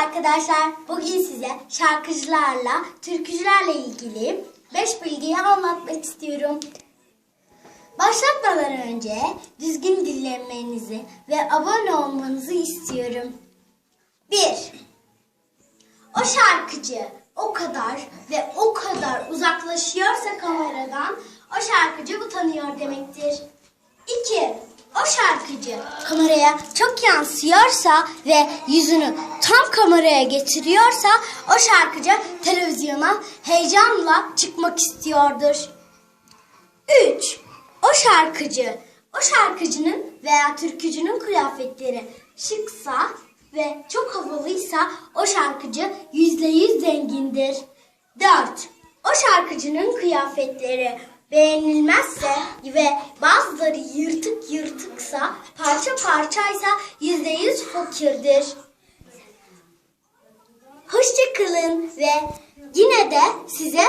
arkadaşlar. Bugün size şarkıcılarla, türkücülerle ilgili 5 bilgiyi anlatmak istiyorum. Başlatmadan önce düzgün dinlemenizi ve abone olmanızı istiyorum. 1. O şarkıcı o kadar ve o kadar uzaklaşıyorsa kameradan o şarkıcı utanıyor demektir. 2. O şarkıcı kameraya çok yansıyorsa ve yüzünü tam kameraya getiriyorsa o şarkıcı televizyona heyecanla çıkmak istiyordur. 3. O şarkıcı, o şarkıcının veya türkücünün kıyafetleri şıksa ve çok havalıysa o şarkıcı yüzde yüz zengindir. 4. O şarkıcının kıyafetleri beğenilmezse yırtıksa, parça parçaysa yüzde yüz fakirdir. Hoşçakalın ve yine de size